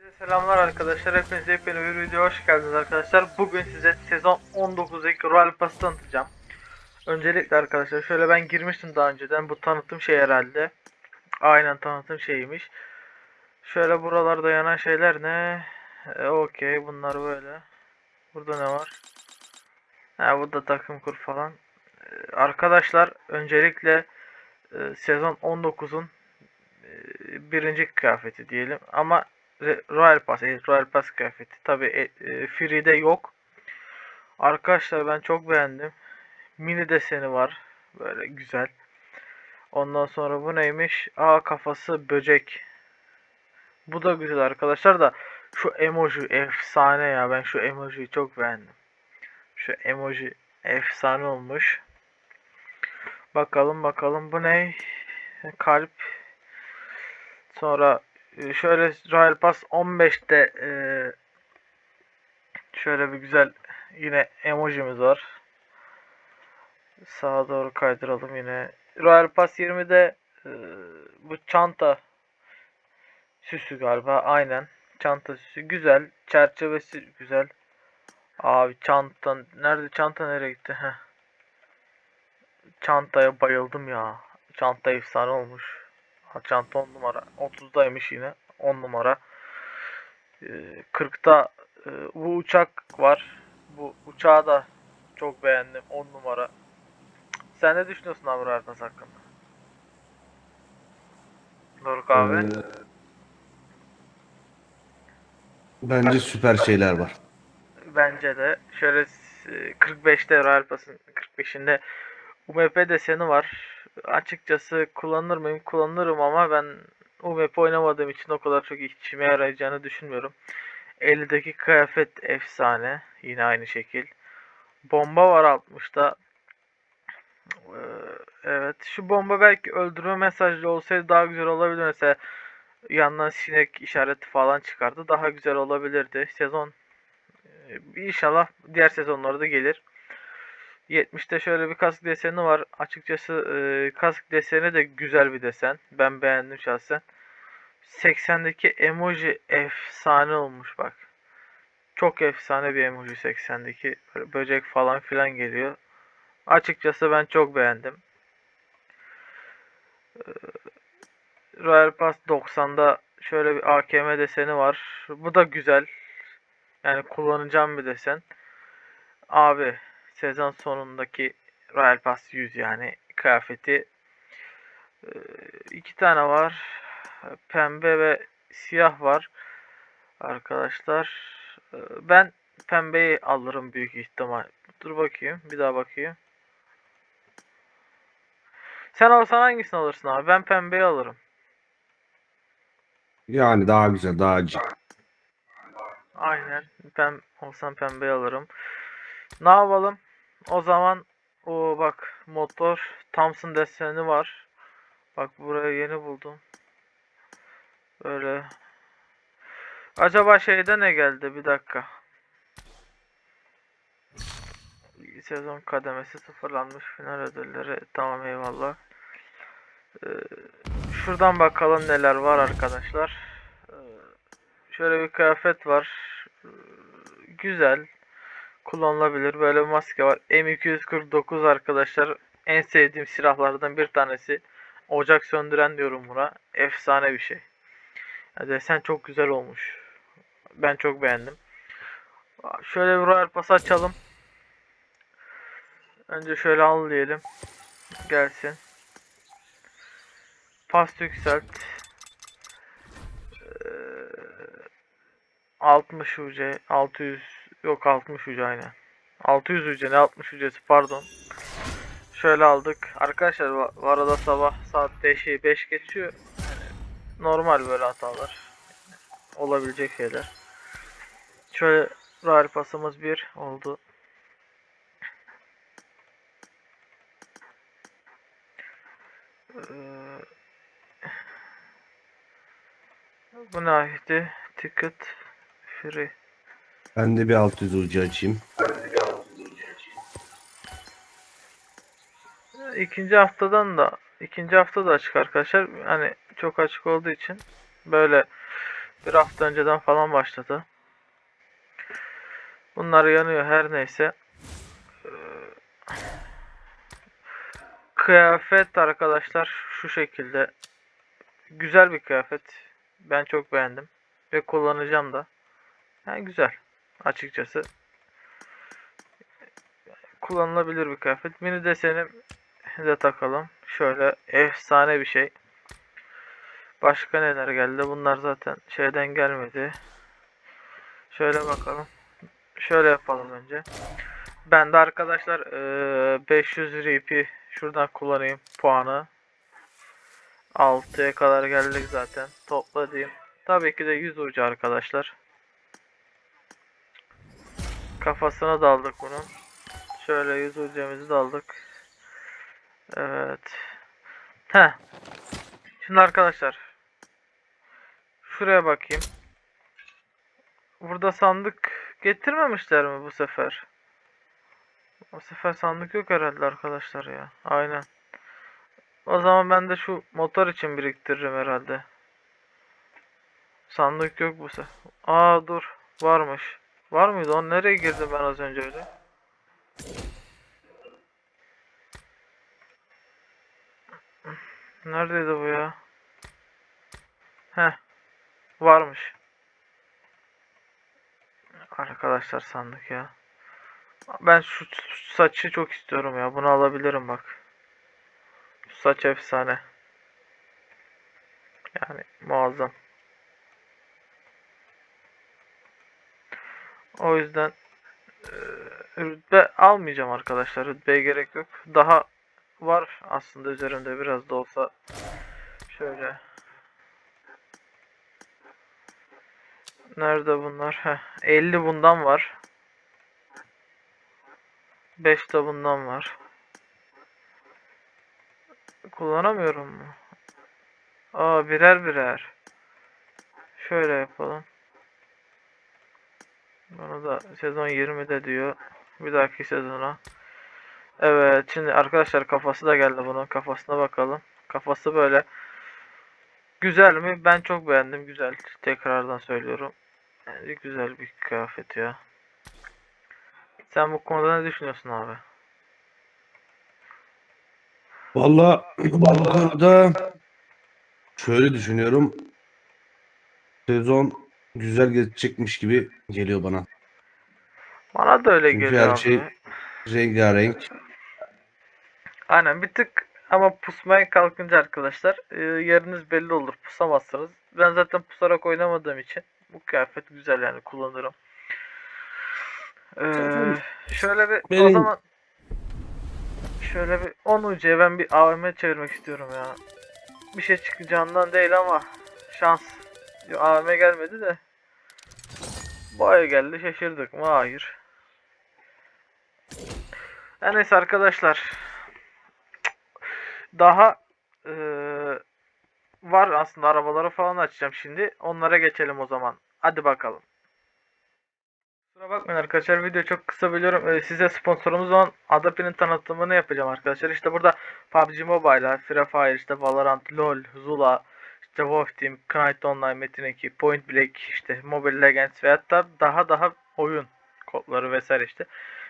Herkese selamlar arkadaşlar. Hepiniz yepyeni bir videoya hoş geldiniz arkadaşlar. Bugün size sezon 19'daki Royal Pass'ı tanıtacağım. Öncelikle arkadaşlar şöyle ben girmiştim daha önceden. Bu tanıtım şey herhalde. Aynen tanıtım şeyiymiş. Şöyle buralarda yanan şeyler ne? E, Okey bunlar böyle. Burada ne var? Ha burada takım kur falan. E, arkadaşlar öncelikle e, sezon 19'un e, birinci kıyafeti diyelim ama Royal Pass, evet, Royal Pass kıyafeti. Tabi e, e, Free'de yok. Arkadaşlar ben çok beğendim. Mini deseni var. Böyle güzel. Ondan sonra bu neymiş? Aa kafası böcek. Bu da güzel arkadaşlar da şu emoji efsane ya. Ben şu emojiyi çok beğendim. Şu emoji efsane olmuş. Bakalım bakalım bu ne? Kalp. Sonra e, şöyle Royal Pass 15'te e, şöyle bir güzel yine emojimiz var. Sağa doğru kaydıralım yine. Royal Pass 20'de e, bu çanta süsü galiba aynen. Çanta süsü güzel. Çerçevesi güzel. Abi çanta nerede çanta nereye gitti? Heh. Çantaya bayıldım ya. Çanta efsane olmuş. Ha, Çanta 10 numara. 30'daymış yine. 10 numara. Ee, 40'ta e, bu uçak var. Bu uçağı da çok beğendim. 10 numara. Sen ne düşünüyorsun abi Rardas hakkında? Doruk abi. Ee, bence süper şeyler var. Bence de. Şöyle s- 45'te Royal Pass'ın 45'inde UMP deseni var. Açıkçası kullanır mıyım? Kullanırım ama ben UMP oynamadığım için o kadar çok işime yarayacağını düşünmüyorum. 50'deki kıyafet efsane. Yine aynı şekil. Bomba var 60'ta. Ee, evet. Şu bomba belki öldürme mesajlı olsaydı daha güzel olabilir. Mesela yandan sinek işareti falan çıkardı. Daha güzel olabilirdi. Sezon İnşallah diğer sezonlarda gelir. 70'te şöyle bir kask deseni var. Açıkçası e, kask deseni de güzel bir desen. Ben beğendim şahsen. 80'deki emoji efsane olmuş bak. Çok efsane bir emoji 80'deki. Böyle böcek falan filan geliyor. Açıkçası ben çok beğendim. Ee, Royal Pass 90'da şöyle bir AKM deseni var. Bu da güzel. Yani kullanacağım bir desen. Abi sezon sonundaki Royal Pass 100 yani kıyafeti Ee, iki tane var. Pembe ve siyah var. Arkadaşlar Ee, ben pembeyi alırım büyük ihtimal. Dur bakayım. Bir daha bakayım. Sen alsan hangisini alırsın abi? Ben pembeyi alırım. Yani daha güzel, daha acı. Aynen. Ben olsam pembe alırım. Ne yapalım? O zaman o bak motor Thompson deseni var. Bak buraya yeni buldum. Böyle. Acaba şeyde ne geldi? Bir dakika. Sezon kademesi sıfırlanmış final ödülleri. Tamam eyvallah. Ee, şuradan bakalım neler var arkadaşlar. Ee, Şöyle bir kıyafet var. Ee, Güzel. Kullanılabilir. Böyle bir maske var. M249 arkadaşlar. En sevdiğim silahlardan bir tanesi. Ocak söndüren diyorum buna. Efsane bir şey. Ya desen çok güzel olmuş. Ben çok beğendim. Şöyle bir Royal Pass açalım. Önce şöyle al diyelim. Gelsin. Pas yükselt. Ee, 60 UC 600 yok 60 UC aynen. 600 UC ne 60 UC'si pardon. Şöyle aldık. Arkadaşlar bu arada sabah saat 5'i 5 geçiyor. Yani normal böyle hatalar. Olabilecek şeyler. Şöyle Royal pasımız 1 oldu. Ee, bu ne ayeti? Ticket free. Ben de bir 600 ucu açayım. İkinci haftadan da ikinci hafta da açık arkadaşlar. Hani çok açık olduğu için böyle Bir hafta önceden falan başladı. Bunlar yanıyor her neyse. Kıyafet arkadaşlar şu şekilde. Güzel bir kıyafet. Ben çok beğendim. Ve kullanacağım da. Yani güzel. Açıkçası. Kullanılabilir bir kıyafet. Mini deseni de takalım. Şöyle efsane bir şey. Başka neler geldi? Bunlar zaten şeyden gelmedi. Şöyle bakalım. Şöyle yapalım önce. Ben de arkadaşlar eee, 500 RP şuradan kullanayım puanı. 6'ya kadar geldik zaten. Topla. Tabii ki de 100 ucu arkadaşlar. Kafasına daldık bunun. Şöyle 100 ucumuzu da aldık. Evet. Heh. Şimdi arkadaşlar. Şuraya bakayım. Burada sandık getirmemişler mi bu sefer? Bu sefer sandık yok herhalde arkadaşlar ya. Aynen. O zaman ben de şu motor için biriktiririm herhalde. Sandık yok bu sefer. Aa dur. Varmış. Var mıydı? O nereye girdim ben az önce öyle? Neredeydi bu ya? Heh. Varmış. Arkadaşlar sandık ya. Ben şu saçı çok istiyorum ya. Bunu alabilirim bak. Şu saç efsane. Yani muazzam. O yüzden eee, rütbe almayacağım arkadaşlar. Rütbeye gerek yok. Daha var aslında üzerimde biraz da olsa. Şöyle. Nerede bunlar? Heh, 50 bundan var. 5 de bundan var. Kullanamıyorum mu? Aa birer birer. Şöyle yapalım. Bunu da sezon 20'de diyor. Bir dahaki sezona. Evet şimdi arkadaşlar kafası da geldi bunun. Kafasına bakalım. Kafası böyle. Güzel mi? Ben çok beğendim. Güzel. Tekrardan söylüyorum. Yani güzel bir kıyafet ya. Sen bu konuda ne düşünüyorsun abi? Valla bu konuda şöyle düşünüyorum. Sezon güzel geçecekmiş gibi geliyor bana. Bana da öyle Çünkü geliyor her abi. şey rengarenk. Aynen bir tık ama pusmaya kalkınca arkadaşlar e, yeriniz belli olur. Pusamazsınız. Ben zaten pusarak oynamadığım için bu kıyafet güzel yani kullanırım. Ee, şöyle bir o benim- zaman şöyle bir 10 ucuya ben bir AVM çevirmek istiyorum ya. Bir şey çıkacağından değil ama şans. Yo, AVM gelmedi de. Ay geldi şaşırdık mı? Hayır. Her neyse arkadaşlar. Daha eee, var aslında arabaları falan açacağım şimdi. Onlara geçelim o zaman. Hadi bakalım. Kusura bakmayın arkadaşlar video çok kısa biliyorum. Ee, size sponsorumuz olan Adapi'nin tanıtımını yapacağım arkadaşlar. İşte burada PUBG Mobile, Free Fire, işte Valorant, LoL, Zula, işte Wolf Team, Knight Online, Metin 2, Point Blank, işte Mobile Legends ve hatta daha daha oyun kodları vesaire işte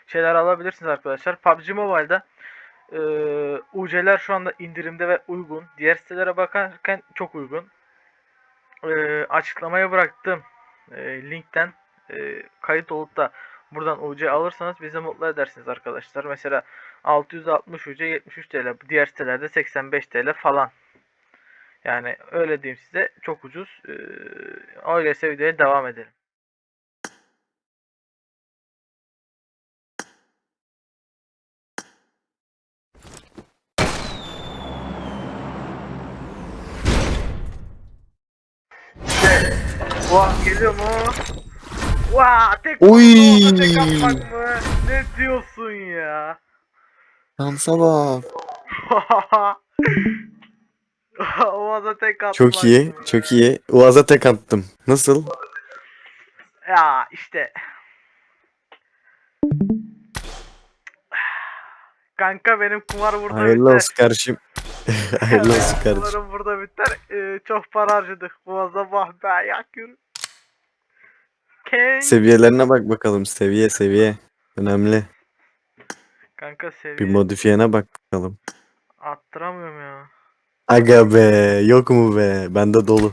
şeyler alabilirsiniz arkadaşlar. PUBG Mobile'da eee UC'ler şu anda indirimde ve uygun. Diğer sitelere bakarken çok uygun. Eee, açıklamaya bıraktığım eee, linkten eee, kayıt olup da buradan UC alırsanız bizi mutlu edersiniz arkadaşlar. Mesela 660 UC 73 TL. Diğer sitelerde 85 TL falan. Yani öyle diyeyim size çok ucuz. Eee öyleyse videoya devam edelim. Vah geliyor mu? Vah tek Oy! tek atmak mı? Ne diyorsun ya? Şansa bak. Oğaz'a tek atmak Çok iyi, çok iyi. Uaz'a tek attım. Nasıl? Ya işte. Kanka benim kumar burada Hayırlı bitti. olsun kardeşim. Hayırlı olsun kardeşim. Umarım burada biter. Ee, çok para harcadık. Boğazda vah be yak yürü. Ken. Seviyelerine bak bakalım. Seviye seviye. Önemli. Kanka Bir seviye modifiyene bak bakalım. attıramıyorum ya. Aga be. Yok mu be? Bende dolu.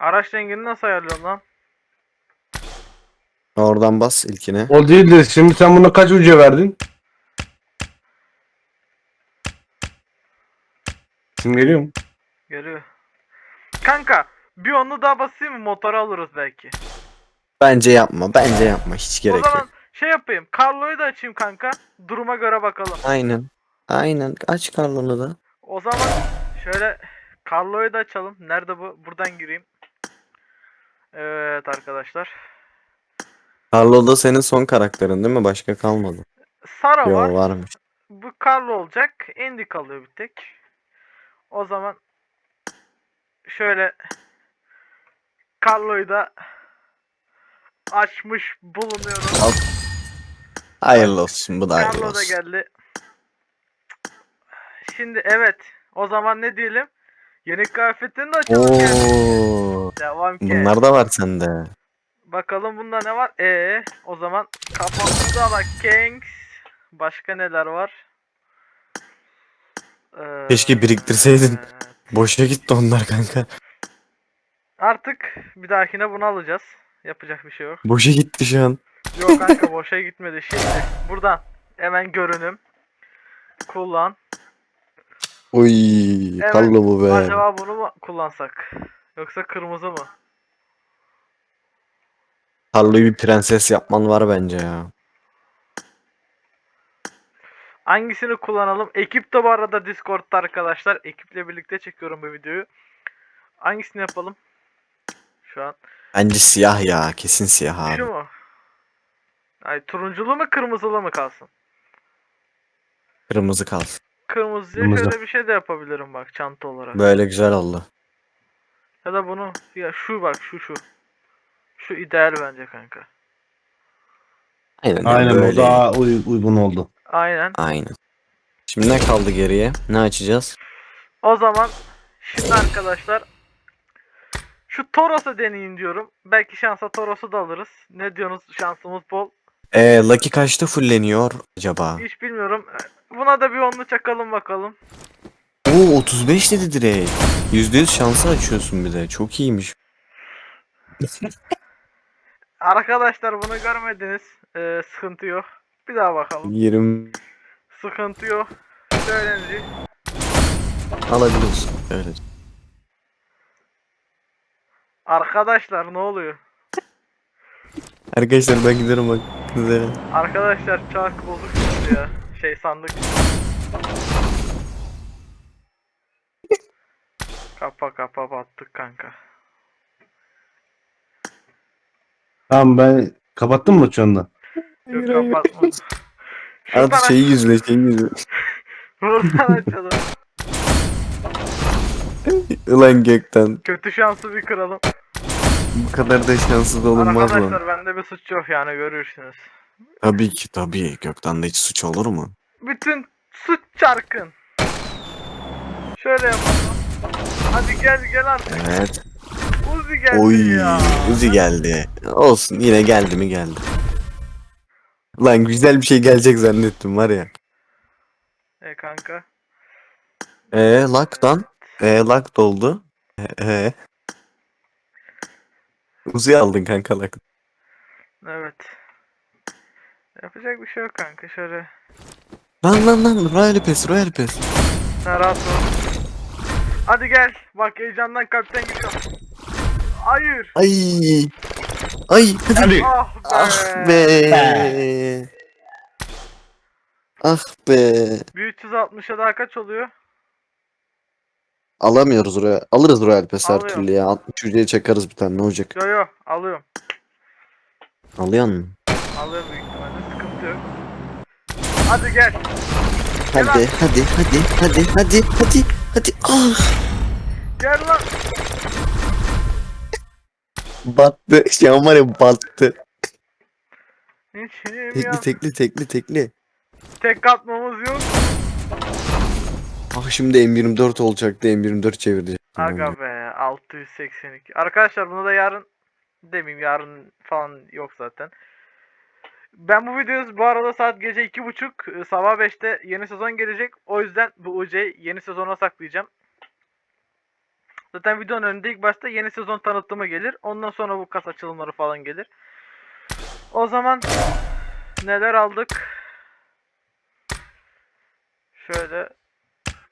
Araç rengini nasıl ayarlıyorum lan? Oradan bas ilkine. O değil de şimdi sen buna kaç uca verdin? Şimdi geliyor mu? Görüyor. Kanka bir onu daha basayım mı motoru alırız belki. Bence yapma. Bence yapma. Hiç o gerek zaman yok. şey yapayım. Carlo'yu da açayım kanka. Duruma göre bakalım. Aynen. Aynen. Aç karnını da. O zaman şöyle Carlo'yu da açalım. Nerede bu? Buradan gireyim. Evet arkadaşlar. Carlo da senin son karakterin değil mi? Başka kalmadı. Sara Yo var. varmış. Bu Carlo olacak. Andy kalıyor bir tek. O zaman şöyle Carlo'yu da açmış bulunuyorum. Al. Hayırlı olsun. Bu da hayırlı Carlo da olsun. geldi. Şimdi evet. O zaman ne diyelim? Yeni kıyafetini de açalım. Oo. Devam ki. Bunlar da var sende. Bakalım bunda ne var? Ee, o zaman kafamızda da Kings. Başka neler var? Ee, Keşke biriktirseydin. Boşa gitti onlar kanka. Artık bir dahakine bunu alacağız. Yapacak bir şey yok. Boşa gitti şu an. Yok kanka boşa gitmedi. Şimdi buradan hemen görünüm. Kullan. Oy, Evet, Carlo bu be. Acaba bunu mu kullansak? Yoksa kırmızı mı? Carlo'yu bir prenses yapman var bence ya. Hangisini kullanalım? Ekip de bu arada Discord'da arkadaşlar. Ekiple birlikte çekiyorum bu videoyu. Hangisini yapalım? Şu an. Bence siyah ya. Kesin siyah Şu abi. mu? Ay turunculu mu kırmızılı mı kalsın? Kırmızı kalsın. Kırmızıya Kırmızı. şöyle bir şey de yapabilirim bak çanta olarak. Böyle güzel oldu. Ya da bunu ya şu bak şu şu. Şu ideal bence kanka. Aynen. Aynen o böyle. daha uy- uygun oldu. Aynen. Aynen. Şimdi ne kaldı geriye? Ne açacağız? O zaman şimdi arkadaşlar şu Toros'u deneyin diyorum. Belki şansa Toros'u da alırız. Ne diyorsunuz? Şansımız bol. Ee, Lucky kaçta fulleniyor acaba? Hiç bilmiyorum. Buna da bir onlu çakalım bakalım. Oo 35 dedi direkt. %100 şansı açıyorsun bir de. Çok iyiymiş. Arkadaşlar bunu görmediniz. Ee, sıkıntı yok. Bir daha bakalım. 20 Sıkıntı yok. Söylenci. alabiliyorsun. Öyle. Arkadaşlar ne oluyor? Arkadaşlar ben giderim bak. Güzel. Arkadaşlar çark bozuk çıktı ya. Şey sandık. Kapa kapa battık kanka. Tamam ben kapattım mı şu anda? Yok kapatma. Şuradan Hadi şeyi yüzle şeyi yüzle. aç- Buradan açalım. Ulan gökten. Kötü şansı bir kıralım. Bu kadar da şanssız olunmaz lan. Arkadaşlar bende bir suç yok yani görürsünüz. Tabii ki tabii. Gökten de hiç suç olur mu? Bütün suç çarkın. Şöyle yapalım. Hadi gel gel artık. Evet. Uzi geldi Oy ya. Uzi geldi. Olsun yine geldi mi geldi. Lan güzel bir şey gelecek zannettim var ya. E kanka. Eee laktan. Eee lak doldu. Eee. Uzi aldın kanka lak. Evet. Yapacak bir şey yok kanka şöyle. Lan lan lan Royal Pass Royal Pass. Sen rahat ol. Hadi gel. Bak heyecandan kalpten gidiyorum. Hayır. Ay. Ay hadi. Hadi. Ah be. Ah be. Ah be. Bir 360'a daha kaç oluyor? Alamıyoruz oraya. Alırız Royal Pass her türlü ya. 60 hücreye çakarız bir tane ne olacak? Yo yo alıyorum. Alıyor musun? Alıyorum Hadi gel. Hadi hadi hadi hadi hadi hadi hadi. Ah. Gel lan. Battı. An var ya battı. Tekli tekli tekli tekli. Tek atmamız yok. Ah şimdi M24 olacaktı M24 çevireceğim. Aga be 682. Arkadaşlar bunu da yarın demeyeyim yarın falan yok zaten. Ben bu videoyu bu arada saat gece 2.30 e, sabah 5'te yeni sezon gelecek. O yüzden bu UC'yi yeni sezona saklayacağım. Zaten videonun önünde ilk başta yeni sezon tanıtımı gelir. Ondan sonra bu kas açılımları falan gelir. O zaman neler aldık? Şöyle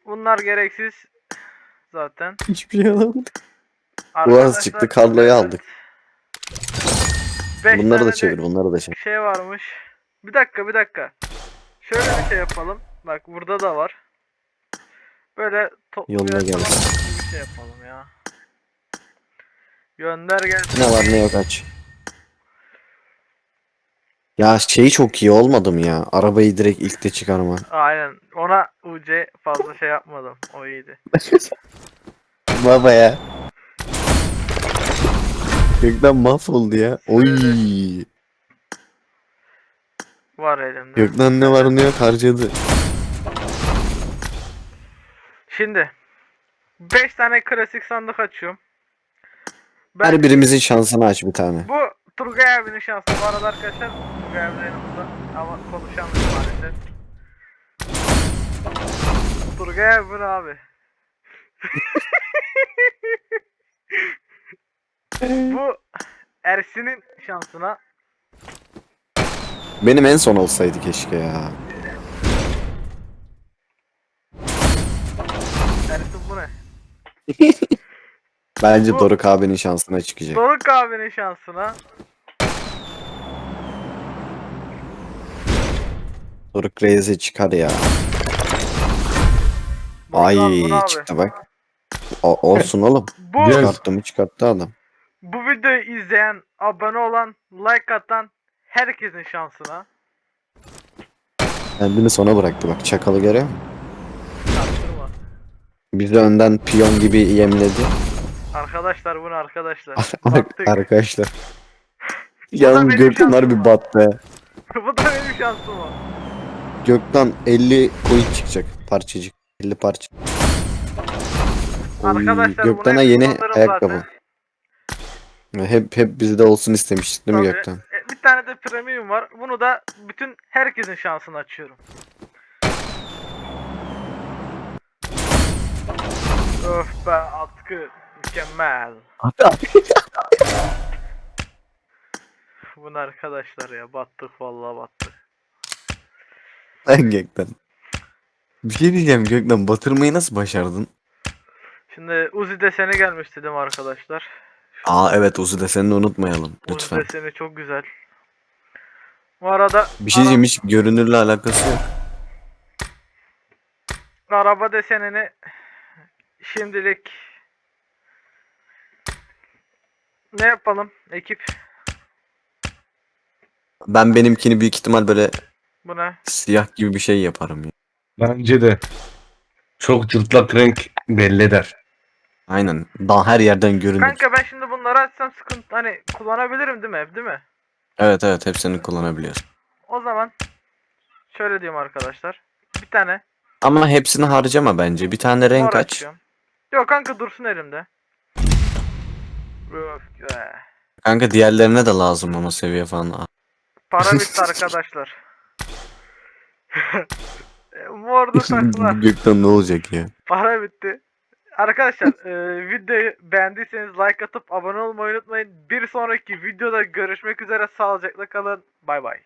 bunlar gereksiz zaten. Hiçbir şey alamadık. Arkadaşlar, çıktı, Carlo'yu evet. aldık. Beş Bunları tane da de çevir bunları da çevir. Şey varmış. Bir dakika bir dakika. Şöyle bir şey yapalım. Bak burada da var. Böyle Yoluna gelsin. bir şey yapalım ya. Gönder gelsin. Ne var ne yok aç. Ya şey çok iyi olmadı mı ya? Arabayı direkt ilkte çıkarma. Aynen. Ona UC fazla şey yapmadım. O iyiydi. Baba ya. Gökten mahvoldu ya. Oy. Var elimde. Gökten ne var ne yok harcadı. Şimdi 5 tane klasik sandık açıyorum. Ben Her birimizin şansını aç bir tane. Bu Turgay abinin şansı. Bu arada arkadaşlar Turgay abi de yanımızda ama konuşamıyor maalesef. Turgay abi bu ne abi? Bu Ersin'in şansına Benim en son olsaydı keşke ya. Ersin bu ne? Bence Bu- Doruk abinin şansına çıkacak. Doruk abinin şansına Doruk Reis'e çıkar ya. Doruk Ay abi, bu ne abi? çıktı bak. O- olsun oğlum. Bu, Çıkarttı mı çıkarttı adam. Bu videoyu izleyen, abone olan, like atan herkesin şansına Kendini sona bıraktı bak çakalı musun? çarptırma. Bizi önden piyon gibi yemledi. Arkadaşlar bu ne arkadaşlar? Arkadaşlar. da Yalnız benim Gökten harbi şansım battı. bu da benim şansım o. Gökten 50 coin çıkacak parçacık. 50 parça. Oy, Arkadaşlar bunu hep yeni kullanırım ayakkabı. Hep hep bizde olsun istemiştik değil mi Tabii. Gökten? E, bir tane de premium var. Bunu da bütün herkesin şansını açıyorum. Öf be atkı mükemmel. Bu ne arkadaşlar ya battık vallahi battık. Lan Gökten. Bir şey diyeceğim Gökten batırmayı nasıl başardın? Şimdi Uzi deseni gelmiş dedim arkadaşlar. Aa evet Uzi desenini unutmayalım lütfen. deseni çok güzel. Bu arada Bir şey diyeceğim hiç görünürle alakası yok. ara- araba desenini şimdilik ne yapalım ekip? Ben benimkini büyük ihtimal böyle Bu ne? siyah gibi bir şey yaparım ya. Bence de. Çok cırtlak renk belli eder. Aynen. Daha her yerden görünür. Kanka ben şimdi bunları açsam sıkıntı hani kullanabilirim değil mi hep değil mi? Evet evet hepsini kullanabiliyorsun. O zaman şöyle diyeyim arkadaşlar. Bir tane Ama hepsini harcama bence. Bir tane renk mor aç. açıyorum. Yok kanka dursun elimde. Öf be. Kanka diğerlerine de lazım ama seviye falan. Para bitti arkadaşlar. Mor da takla. Gökten ne olacak ya? Para bitti. Arkadaşlar e, videoyu beğendiyseniz like atıp abone olmayı unutmayın. Bir sonraki videoda görüşmek üzere. Sağlıcakla kalın. Bay bay.